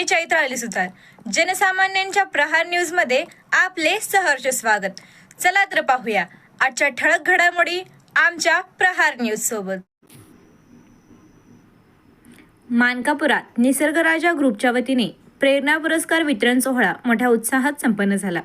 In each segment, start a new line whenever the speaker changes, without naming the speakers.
मी चैत्र सुतार जनसामान्यांच्या प्रहार न्यूजमध्ये आपले सहर्ष स्वागत. चला तर पाहूया. आजच्या ठळक घडामोडी आमच्या प्रहार न्यूज सोबत. मानकापुरात निसर्गराजा ग्रुपच्या वतीने प्रेरणा पुरस्कार वितरण सोहळा मोठ्या उत्साहात संपन्न झाला.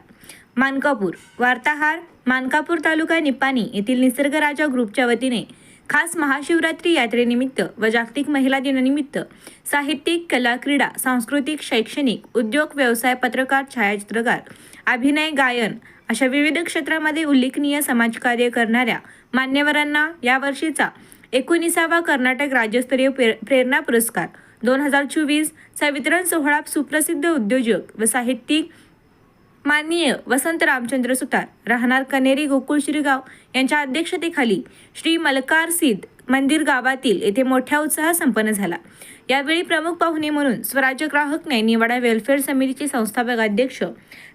मानकापूर वार्ताहार मानकापूर तालुका निपाणी येथील निसर्गराजा ग्रुपच्या वतीने खास महाशिवरात्री यात्रेनिमित्त व जागतिक महिला दिनानिमित्त साहित्यिक कला क्रीडा सांस्कृतिक शैक्षणिक उद्योग व्यवसाय पत्रकार छायाचित्रकार अभिनय गायन अशा विविध क्षेत्रामध्ये उल्लेखनीय समाजकार्य करणाऱ्या मान्यवरांना यावर्षीचा एकोणीसावा कर्नाटक राज्यस्तरीय प्रेरणा पुरस्कार. दोन हजार चोवीसचा वितरण सोहळा सुप्रसिद्ध उद्योजक व साहित्यिक माननीय वसंत रामचंद्र सुतार राहणार कनेरी गोकुळ श्रीगाव यांच्या अध्यक्षतेखाली श्री मलकार सिद्ध मंदिर गावातील येथे मोठ्या उत्साहात संपन्न झाला. यावेळी प्रमुख पाहुणे म्हणून स्वराज्य ग्राहक न्याय निवाडा वेलफेअर समितीचे संस्थापक अध्यक्ष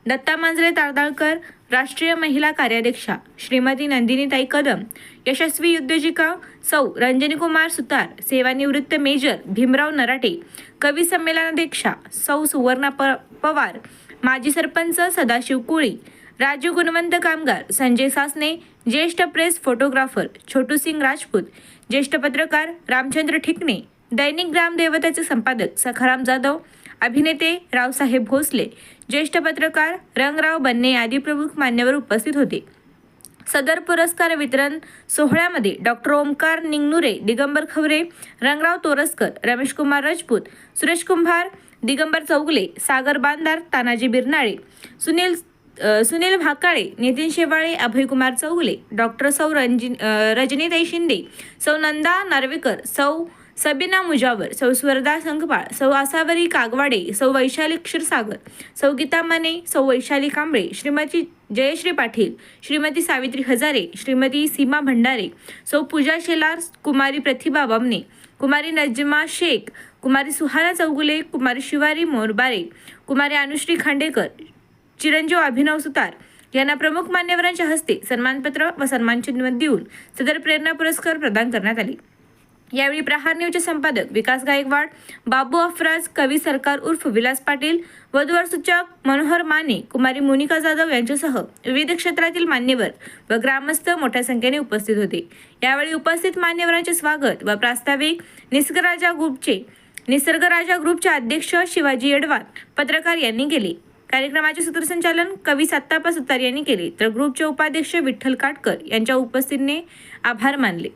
दत्ता मांजरे तारदाळकर राष्ट्रीय महिला कार्याध्यक्षा श्रीमती नंदिनीताई कदम यशस्वी उद्योजिका सौ रंजनीकुमार सुतार सेवानिवृत्त मेजर भीमराव नराटे कवी संमेलनाध्यक्षा सौ सुवर्णा प पवार माजी सरपंच सदाशिव कुळी राजू गुणवंत कामगार संजय सासने ज्येष्ठ प्रेस फोटोग्राफर छोटू सिंग राजपूत ज्येष्ठ पत्रकार रामचंद्र ठिकणे दैनिक ग्रामदेवताचे संपादक सखाराम जाधव अभिनेते रावसाहेब भोसले ज्येष्ठ पत्रकार रंगराव बन्ने आदी प्रमुख मान्यवर उपस्थित होते. सदर पुरस्कार वितरण सोहळ्यामध्ये डॉक्टर ओमकार निंगनुरे दिगंबर खवरे रंगराव तोरसकर रमेश कुमार राजपूत सुरेश कुंभार दिगंबर चौगले सागर बांदार तानाजी बिरनाळे सुनील सुनील भाकाळे नितीन शेवाळे अभयकुमार चौगले डॉक्टर सौ रंजिन रजनीताई शिंदे सौ नंदा नार्वेकर सौ सबीना मुजावर सौ स्वर्धा संघपाळ सौ आसावरी कागवाडे सौ वैशाली क्षीरसागर सौ गीता माने सौ वैशाली कांबळे श्रीमती जयश्री पाटील श्रीमती सावित्री हजारे श्रीमती सीमा भंडारे सौ पूजा शेलार कुमारी प्रतिभा बमने कुमारी नजमा शेख कुमारी सुहाना चौगुले कुमारी शिवारी मोरबारे कुमारी अनुश्री खांडेकर चिरंजीव अभिनव सुतार यांना प्रमुख मान्यवरांच्या हस्ते सन्मानपत्र व सन्मानचिन्ह देऊन सदर प्रेरणा पुरस्कार प्रदान करण्यात आले. यावेळी प्रहार न्यूजचे संपादक विकास गायकवाड बाबू अफराज कवी सरकार उर्फ विलास पाटील वधूवर सूचक मनोहर माने कुमारी मोनिका जाधव यांच्यासह विविध क्षेत्रातील मान्यवर व ग्रामस्थ मोठ्या संख्येने उपस्थित होते. यावेळी उपस्थित मान्यवरांचे स्वागत व प्रास्ताविक निसर्गराजा गुपचे निसर्गराजा ग्रुपचे अध्यक्ष शिवाजी येडवार पत्रकार यांनी केले. कार्यक्रमाचे सूत्रसंचालन कवी सत्तापा सुतार यांनी केले. तर ग्रुपचे उपाध्यक्ष विठ्ठल काटकर यांच्या उपस्थितीने आभार मानले.